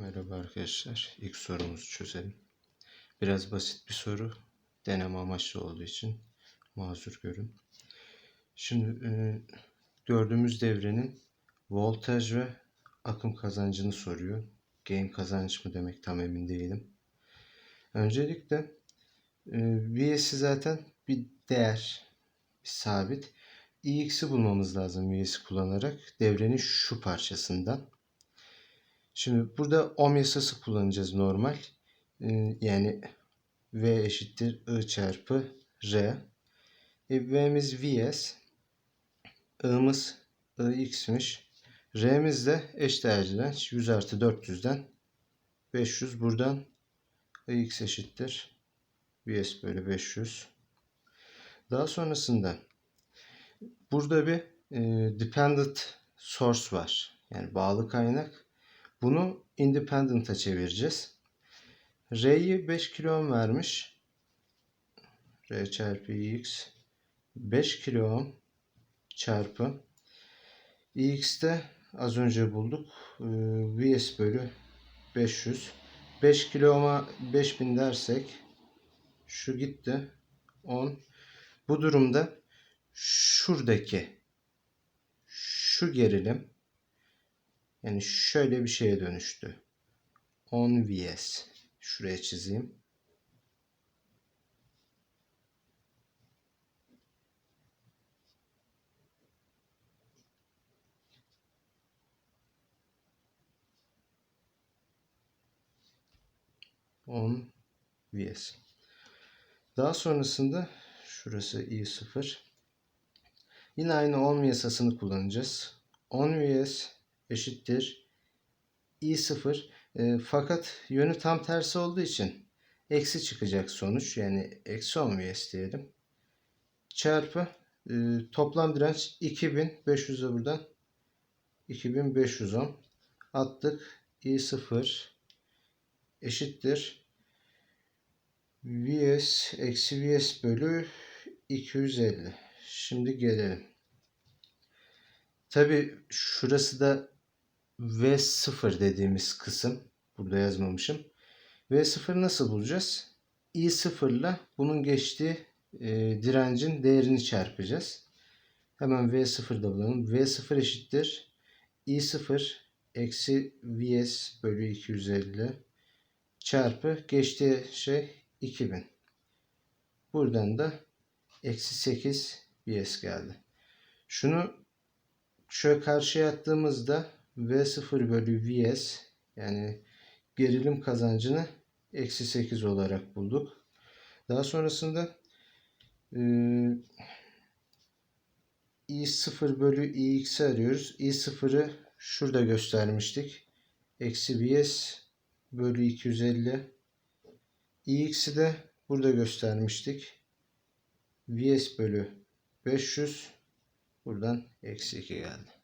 Merhaba arkadaşlar. İlk sorumuzu çözelim. Biraz basit bir soru. Deneme amaçlı olduğu için mazur görün. Şimdi e, gördüğümüz devrenin voltaj ve akım kazancını soruyor. Gain kazanç mı demek tam emin değilim. Öncelikle e, Vs'i zaten bir değer, bir sabit. Ix'i bulmamız lazım Vs'i kullanarak devrenin şu parçasından. Şimdi burada ohm yasası kullanacağız normal. Ee, yani V eşittir I çarpı R. E, V'miz Vs. I'mız Ix'miş. R'miz de eşdeğer direnç. 100 artı 400'den 500. Buradan Ix eşittir. Vs bölü 500. Daha sonrasında burada bir e, dependent source var. Yani bağlı kaynak. Bunu independent'a çevireceğiz. R'yi 5 kilo ohm vermiş. R çarpı X 5 kilo ohm çarpı X'te az önce bulduk. Ee, Vs bölü 500. 5 kilo ohm'a 5000 dersek şu gitti. 10. Bu durumda şuradaki şu gerilim yani şöyle bir şeye dönüştü. 10 vs. Şuraya çizeyim. On vs. Daha sonrasında şurası i0. Yine aynı ohm yasasını kullanacağız. 10 vs eşittir. İ0 e, fakat yönü tam tersi olduğu için eksi çıkacak sonuç. Yani eksi 10 vs diyelim. Çarpı e, toplam direnç 2500'e buradan 2510 attık. İ0 eşittir. Vs eksi vs bölü 250 şimdi gelelim. Tabi şurası da V0 dediğimiz kısım. Burada yazmamışım. V0 nasıl bulacağız? I0 ile bunun geçtiği e, direncin değerini çarpacağız. Hemen V0'da bulalım. V0 eşittir. I0 eksi Vs bölü 250 çarpı geçtiği şey 2000. Buradan da eksi 8 Vs geldi. Şunu şöyle karşıya attığımızda V0 bölü Vs yani gerilim kazancını eksi 8 olarak bulduk. Daha sonrasında e, i0 bölü ix'i arıyoruz. i0'ı şurada göstermiştik. Eksi Vs bölü 250. ix'i de burada göstermiştik. Vs bölü 500. Buradan eksi 2 geldi.